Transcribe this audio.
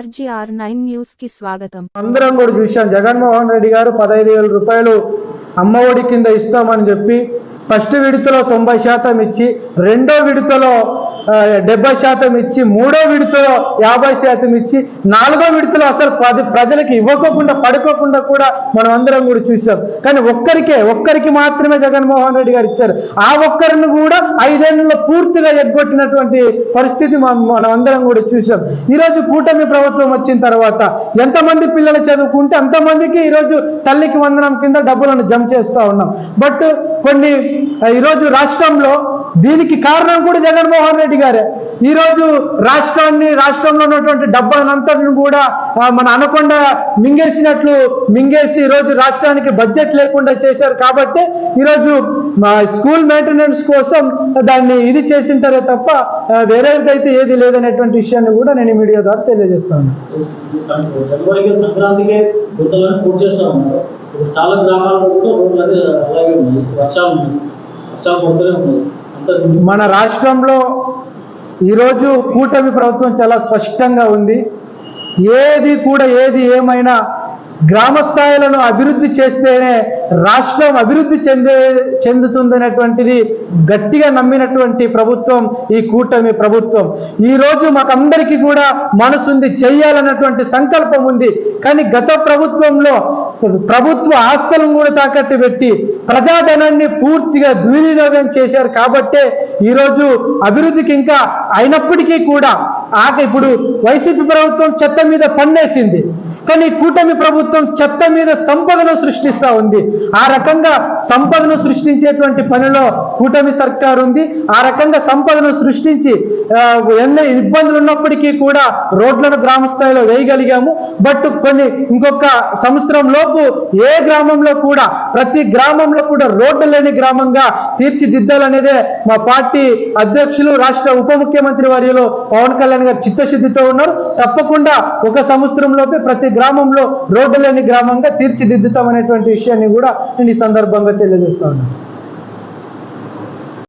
RGR nine న్యూస్కి స్వాగతం. అందరం కూడా చూశాం. జగన్మోహన్ రెడ్డి గారు పదహైదు వేల రూపాయలు అమ్మఒడి కింద ఇస్తామని చెప్పి ఫస్ట్ విడతలో తొంభై శాతం ఇచ్చి రెండో విడతలో డెబ్బై శాతం ఇచ్చి మూడో విడతలో యాభై శాతం ఇచ్చి నాలుగో విడతలో అసలు పది ప్రజలకి ఇవ్వకోకుండా పడుకోకుండా కూడా మనం అందరం కూడా చూసాం. కానీ ఒక్కరికే ఒక్కరికి మాత్రమే జగన్మోహన్ రెడ్డి గారు ఇచ్చారు. ఆ ఒక్కరిని కూడా ఐదేళ్ళలో పూర్తిగా ఎగ్గొట్టినటువంటి పరిస్థితి మనం అందరం కూడా చూసాం. ఈరోజు కూటమి ప్రభుత్వం వచ్చిన తర్వాత ఎంతమంది పిల్లలు చదువుకుంటే అంతమందికి ఈరోజు తల్లికి వందనం కింద డబ్బులను జమ చేస్తూ ఉన్నాం. బట్ కొన్ని ఈరోజు రాష్ట్రంలో దీనికి కారణం కూడా జగన్మోహన్ రెడ్డి గారే. ఈరోజు రాష్ట్రాన్ని రాష్ట్రంలో ఉన్నటువంటి డబ్బులనంతటిని కూడా మన అనకొండ మింగేసినట్లు మింగేసి ఈరోజు రాష్ట్రానికి బడ్జెట్ లేకుండా చేశారు కాబట్టి ఈరోజు స్కూల్ మెయింటెనెన్స్ కోసం దాన్ని ఇది చేసింటారే తప్ప వేరేదైతే ఏది లేదనేటువంటి విషయాన్ని కూడా నేను మీడియా ద్వారా తెలియజేస్తాను. చాలా గ్రామాల్లో కూడా అలాగే ఉన్నాయి. వర్షాలు ఉన్నాయి. వర్షాలు ఉన్నాయి. మన రాష్ట్రంలో ఈరోజు కూటమి ప్రభుత్వం చాలా స్పష్టంగా ఉంది. ఏది కూడా ఏది ఏమైనా గ్రామ స్థాయిలను అభివృద్ధి చేస్తేనే రాష్ట్రం అభివృద్ధి చెందే చెందుతుందనేటువంటిది గట్టిగా నమ్మినటువంటి ప్రభుత్వం ఈ కూటమి ప్రభుత్వం. ఈ రోజు మాకందరికీ కూడా మనసుంది చెయ్యాలన్నటువంటి సంకల్పం ఉంది. కానీ గత ప్రభుత్వంలో ప్రభుత్వ ఆస్తులను కూడా తాకట్టు పెట్టి ప్రజాధనాన్ని పూర్తిగా దుర్వినియోగం చేశారు కాబట్టే ఈరోజు అభివృద్ధికి ఇంకా అయినప్పటికీ కూడా ఆక ఇప్పుడు వైసీపీ ప్రభుత్వం చెత్త మీద పన్నేసింది. కానీ కూటమి ప్రభుత్వం చెత్త మీద సంపదను సృష్టిస్తూ ఉంది. ఆ రకంగా సంపదను సృష్టించేటువంటి పనిలో కూటమి సర్కారు ఉంది. ఆ రకంగా సంపదను సృష్టించి ఎన్నో ఇబ్బందులు ఉన్నప్పటికీ కూడా రోడ్లను గ్రామ స్థాయిలో వేయగలిగాము. బట్ కొన్ని ఇంకొక సంవత్సరం లోపు ఏ గ్రామంలో కూడా ప్రతి గ్రామంలో కూడా రోడ్డు లేని గ్రామంగా తీర్చిదిద్దాలనేదే మా పార్టీ అధ్యక్షులు రాష్ట్ర ఉప ముఖ్యమంత్రి వర్యులు పవన్ కళ్యాణ్ గారు చిత్తశుద్ధితో ఉన్నారు. తప్పకుండా ఒక సంవత్సరం లోపే ప్రతి గ్రామంలో రోడ్డు లేని గ్రామంగా తీర్చిదిద్దుతామనేటువంటి విషయాన్ని కూడా నేను ఈ సందర్భంగా తెలియజేస్తా